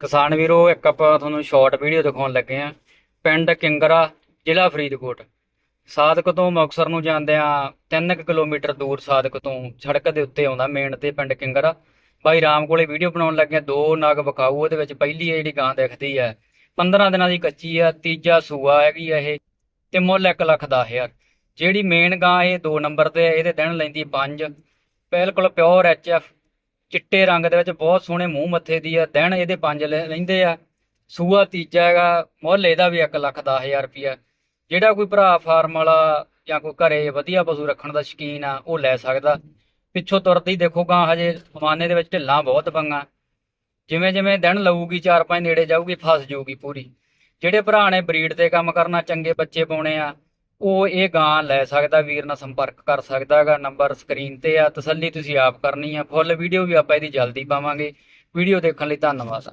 ਕਿਸਾਨ ਵੀਰੋ ਇੱਕ ਆਪਾਂ ਤੁਹਾਨੂੰ ਸ਼ਾਰਟ ਵੀਡੀਓ ਦਿਖਾਉਣ ਲੱਗੇ ਆ ਪਿੰਡ ਕਿੰਗਰਾ ਜ਼ਿਲ੍ਹਾ ਫਰੀਦਕੋਟ। ਸਾਦਕ ਤੋਂ ਮੁਕਤਸਰ ਨੂੰ ਜਾਂਦਿਆਂ 3 ਕਿਲੋਮੀਟਰ ਦੂਰ ਸਾਦਕ ਤੋਂ ਸੜਕ ਦੇ ਉੱਤੇ ਆਉਂਦਾ ਮੇਨ ਤੇ ਪਿੰਡ ਕਿੰਗਰਾ। ਬਾਈ ਰਾਮ ਕੋਲੇ ਵੀਡੀਓ ਬਣਾਉਣ ਲੱਗੇ ਦੋ ਨਗ ਵਿਕਾਊ ਉਹਦੇ ਵਿੱਚ ਪਹਿਲੀ ਜਿਹੜੀ ਗਾਂ ਦਿਖਦੀ ਹੈ। 15 ਦਿਨਾਂ ਦੀ ਕੱਚੀ ਆ ਤੀਜਾ ਸੂਆ ਹੈਗੀ ਇਹ ਤੇ ਮੁੱਲ 1 ਲੱਖ ਦਸ ਹਜ਼ਾਰ। ਜਿਹੜੀ ਮੇਨ ਗਾਂ ਇਹ 2 ਨੰਬਰ ਤੇ ਆ, ਇਹਦੇ ਦਿਨ ਲੈਂਦੀ 5 ਬਿਲਕੁਲ ਪਿਓਰ ਐਚਐਫ ਚਿੱਟੇ ਰੰਗ ਦੇ ਵਿੱਚ ਬਹੁਤ ਸੋਹਣੇ ਮੂੰਹ ਮੱਥੇ ਦੀ ਆ ਦਿਨ ਇਹਦੇ ਪੰਜ ਰਹਿੰਦੇ ਆ। ਸੂਆ ਤੀਜਾ ਹੈਗਾ, ਮੁੱਲ ਦਾ ਵੀ 1 ਲੱਖ ਦਸ ਹਜ਼ਾਰ ਰੁਪਿਆ ਜਿਹੜਾ ਕੋਈ ਭਰਾ ਫਾਰਮ ਵਾਲਾ ਜਾਂ ਕੋਈ ਘਰੇ ਵਧੀਆ ਪਸ਼ੂ ਰੱਖਣ ਦਾ ਸ਼ੌਕੀਨ ਆ, ਉਹ ਲੈ ਸਕਦਾ। ਪਿੱਛੋਂ ਤੁਰਦੀ ਦੇਖੋ ਗਾਂ ਹਜੇ ਮਾਨੇ ਦੇ ਵਿੱਚ ਢਿੱਲਾਂ ਬਹੁਤ ਪੰਗਾ। ਜਿਵੇਂ ਜਿਵੇਂ ਦਿਨ ਲਊਗੀ 4-5 ਨੇੜੇ ਜਾਊਗੀ, ਫਸ ਜਾਊਗੀ ਪੂਰੀ। ਜਿਹੜੇ ਭਰਾ ਨੇ ਬਰੀਡ ਤੇ ਕੰਮ ਕਰਨਾ, ਚੰਗੇ ਬੱਚੇ ਪਾਉਣੇ ਆ ਉਹ ਇਹ ਗਾਂ ਲੈ ਸਕਦਾ, ਵੀਰ ਨਾਲ ਸੰਪਰਕ ਕਰ ਸਕਦਾ ਹੈਗਾ ਨੰਬਰ ਸਕਰੀਨ ਤੇ ਆ, ਤਸੱਲੀ ਤੁਸੀਂ ਆਪ ਕਰਨੀ ਆ ਫੁੱਲ ਵੀਡੀਓ ਵੀ ਆਪਾਂ ਇਹਦੀ ਜਲਦੀ ਪਾਵਾਂਗੇ। ਵੀਡੀਓ ਦੇਖਣ ਲਈ ਧੰਨਵਾਦ।